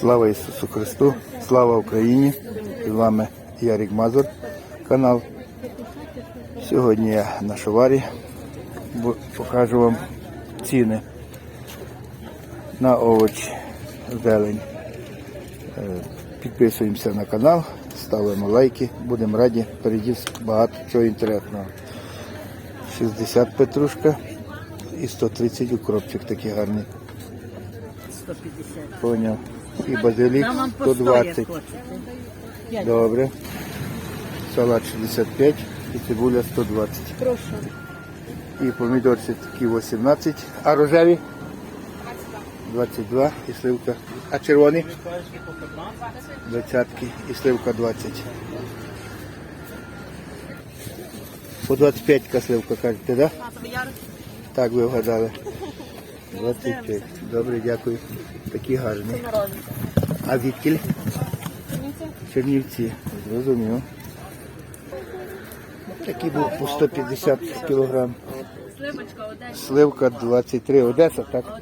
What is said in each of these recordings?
Слава Ісусу Христу, слава Україні! З вами Ярік Мазур, канал. Сьогодні я на шоварі покажу вам ціни на овочі, зелень. Е, Підписуємося на канал, ставимо лайки, будемо раді. Впереді багато чого інтересного. 60 петрушка і 130 укропчик такий гарний. 150. Поняв. І базилік Там вам по 100, 120. Добре. Салат 65 і цибуля 120. Прошу. І помідорці такі 18. А рожеві? 22 і сливка. А червоні? 20 і сливка 20. По 25 сливка кажете, так? Да? Так ви вгадали. 25. Добре, дякую. Такі гарні. А відкіль? Чернівці. Зрозумів. Такий був по 150 кілограм. Сливка 23. Одеса, так?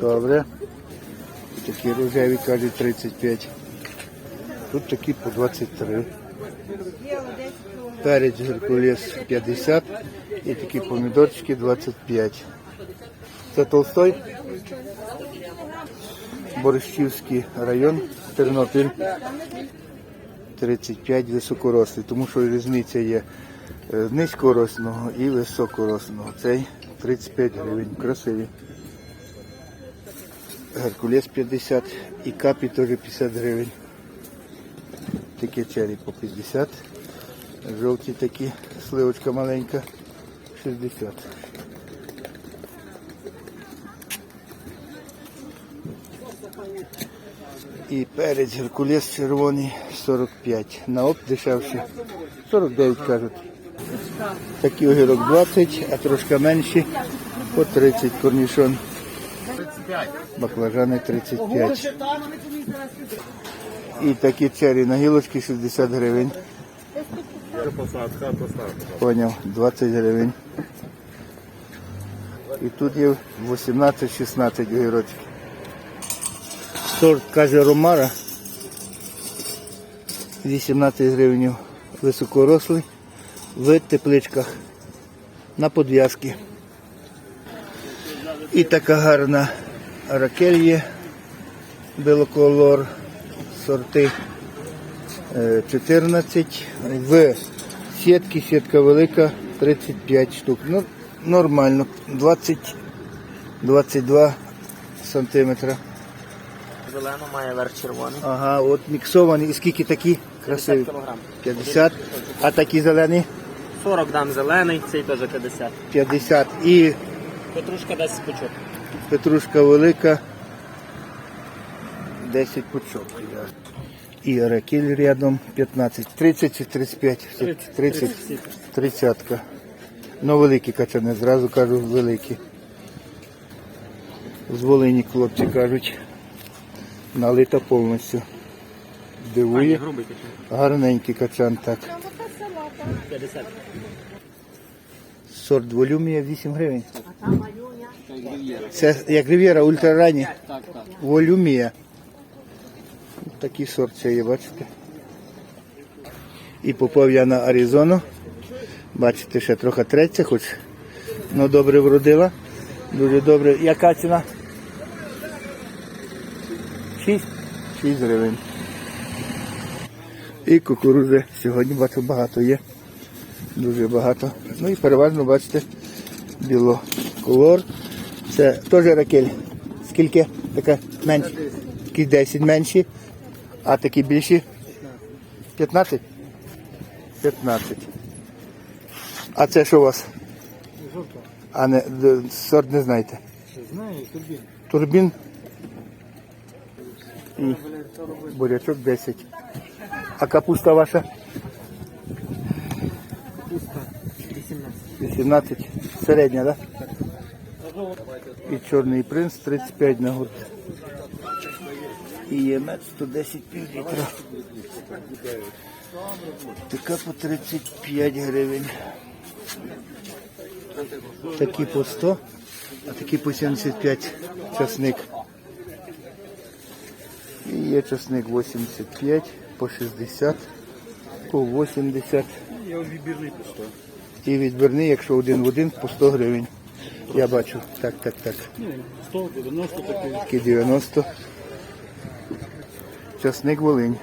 Добре. Такі рожеві, кажуть, 35. Тут такі по 23. Перець Геркулес 50 і такі помідорчики 25. Це Толстой? Борщівський район, Тернопіль. 35 високорослий, тому що різниця є е, низькорослого і високорослого. Цей 35 гривень, красиві. Геркулес 50 і капі теж 50 гривень. Такі чері по 50. Жовті такі, сливочка маленька 60. І перець Геркулес червоний 45. На оп дешевше. 49 кажуть. Такі огірок 20, а трошки менші по 30 корнішон. Баклажани 35. І такі чері на гілочки 60 гривень. Поняв, 20 гривень. І тут є 18-16 огірочків. Сорт каже Ромара. 18 гривень високорослий в тепличках на подв'язки. І така гарна ракель є белоколор сорти е, 14 в сітки, сітка велика 35 штук. Ну, нормально, 20 22 сантиметра. Зелено має верх червоний. Ага, от міксовані. І скільки такі? Красиві. 50 кілограм. 50. А такі зелені? 40 дам зелений, цей теж 50. 50. І Петрушка 10 пучок. петрушка велика. 10 пучок. І ракель рядом 15. 30 чи 35? 30. 30. Ну великі качани, зразу кажу великі. З Волині хлопці кажуть. Налита повністю. Дивує. Гарненький качан, так. 50. Сорт волюмія 8 гривень. Це як Рів'єра так. Волюмія. Такий сорт це є, бачите. І попав я на Аризону. Бачите, ще трохи треться, хоч ну, добре вродила. Дуже добре. Яка ціна? 6? 6 гривень. І кукурузи сьогодні бачу багато є. Дуже багато. Ну і переважно бачите білоколор. Це теж ракель. Скільки? Така менша. Такі 10 менші, а такі більші? 15? 15. А це що у вас? А не сорт не знаєте? Знаю, турбін. Турбін. І бурячок 10. А капуста ваша? Капуста 18. 18. Середня, так? Да? І чорний принц 35 на гурт. І ємець 110 пів літра. Така по 35 гривень. Такі по 100, а такі по 75 часник. І є часник 85, по 60, по 80. Я відбірний пусто. І відбірний, якщо один в один, по 100 гривень. Я бачу. Так, так, так. Ну, 100, 90 такий. Такі 90. Часник Волинь.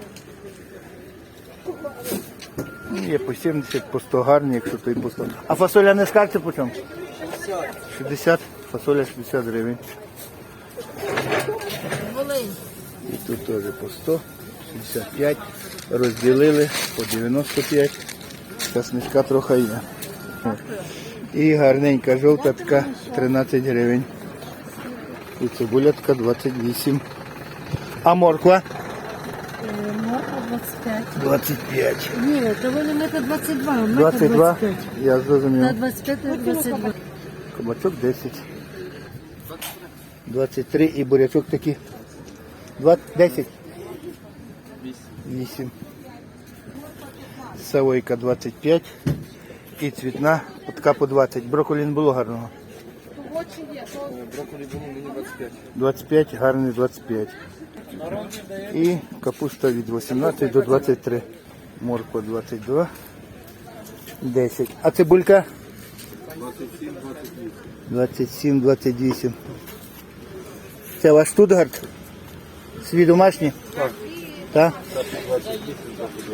Ну, Є по 70, по 100 гарні, якщо той по 100. А фасоля не скажете по чому? 60. Фасоля 60 гривень. Волинь. І тут теж по 100, 65. Розділили по 95. Часничка трохи є. І гарненька жовта така 13 гривень. І цибуля така 28. А морква? Морква 25. 25. Ні, то вони метр 22, метр 22? 25. Я зрозумів. На 25 і 22. Кабачок 10. 23 і бурячок такий. 20, 10. 8. Савойка 25. І цвітна така по 20. Брокколі не було гарного. Брокколі було мені 25. 25, гарний 25. І капуста від 18 до 23. Морква 22. 10. А цибулька? 27, 28. Це ваш Штутгарт? Свій домашній? Так. Так?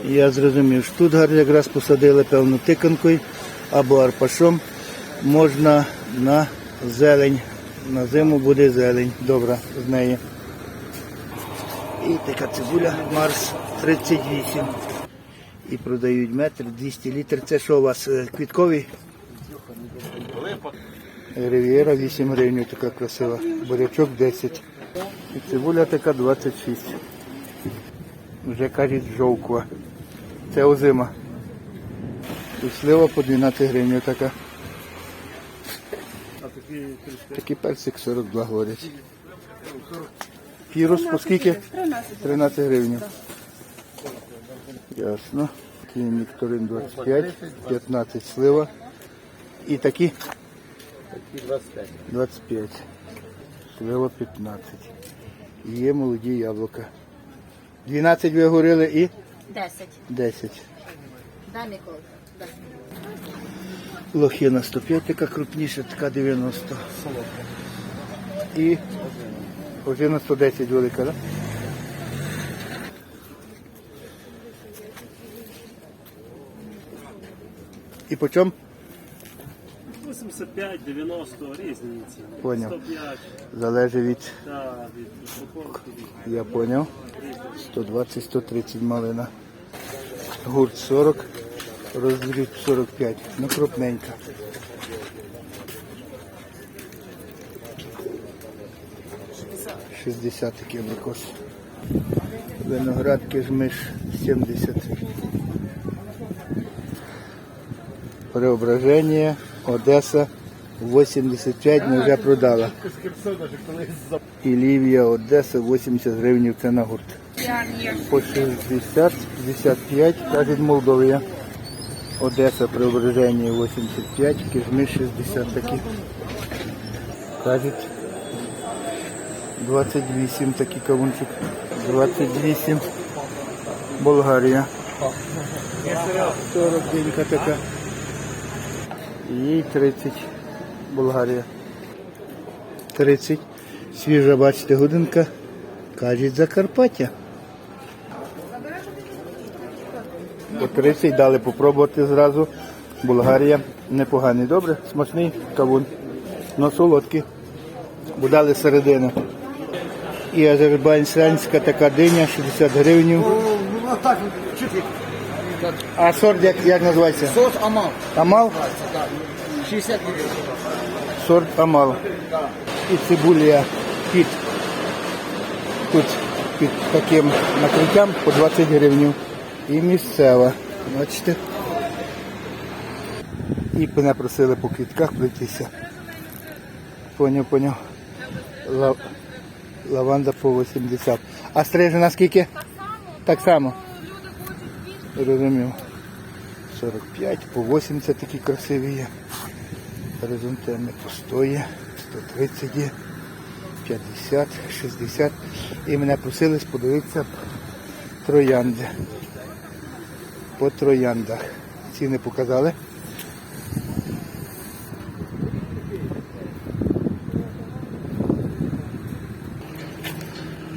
Я зрозумів. Штутгарт якраз посадили певну тиканкою або арпашом. Можна на зелень. На зиму буде зелень. Добра з неї. І така цибуля Марс 38. І продають метр 200 літр. Це що у вас е, квітковий? Ривієра 8 гривень, така красива. Бурячок 10. І цибуля така 26. Вже кажуть жовква. Це озима. І слива по 12 гривень така. Такий персик 42 говорять. Фірус по скільки? 13. 13 гривень. Ясно. Такий нектарин 25, 15 слива. І такі Такий 25. 25. Слива 15. І Є молоді яблука. 12 ви говорили і 10. 10. Дай Микола. Дай. Лохина 105, така крупніша, така 90. І ожина 110 велика, так? І по чому? 85, 90, різні ціни. Поняв. 105, Залежить від, та, від упаковки. від- я поняв. 120-130 малина. Гурт 40, роздріб 45. Ну, крупненька. Шістдесят такий абрикос. Виноград кишмиш 70. Преображення, Одеса 85 ми вже продала. І Лівія, Одеса 80 гривень це на гурт. По 60, 55, кажуть Молдовія. Одеса Преображення 85, Кижми 60 такі. Кажуть 28 такий кавунчик. 28. Болгарія. 40 денька така. І 30. Болгарія. 30. Свіжа, бачите, годинка. Кажуть Закарпаття. По 30 дали попробувати зразу. Болгарія непоганий. Добре, смачний кавун. Но солодкий. Бо дали середину. І азербайджанська така диня 60 гривень. А сорт як, як називається? Сос Амал. Амал? 60 гривень. Сорт Амал. І цибулія під, тут під таким накриттям по 20 гривень. І місцева. Бачите? І мене просили по квітках пройтися. Поняв, поняв. Ла- Лаванда по 80. А стрижена скільки? Так само. Розумів. 45, по 80 такі красиві є. Горизонтальне по 100 є, 130 є, 50, 60. І мене просили подивитися троянди. По трояндах. Ціни показали.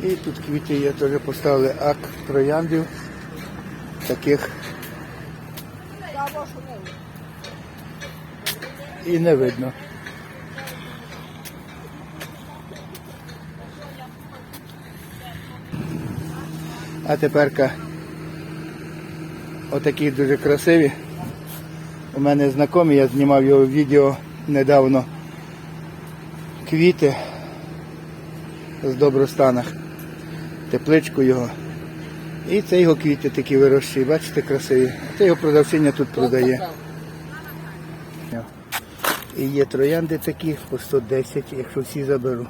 І тут квіти є, теж поставили ак трояндів. Таких. І не видно. А теперка отакі дуже красиві. У мене знайомий, я знімав його відео недавно. Квіти з добростанах. Тепличку його. І це його квіти такі вирощі, бачите, красиві. Це його продавчиня тут продає. І є троянди такі по 110, якщо всі заберу.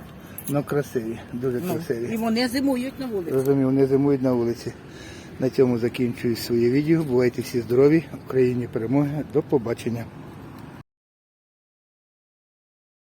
Ну красиві, дуже красиві. І вони зимують на вулиці. Розумію, вони зимують на вулиці. На цьому закінчую своє відео. Бувайте всі здорові, Україні перемоги. До побачення.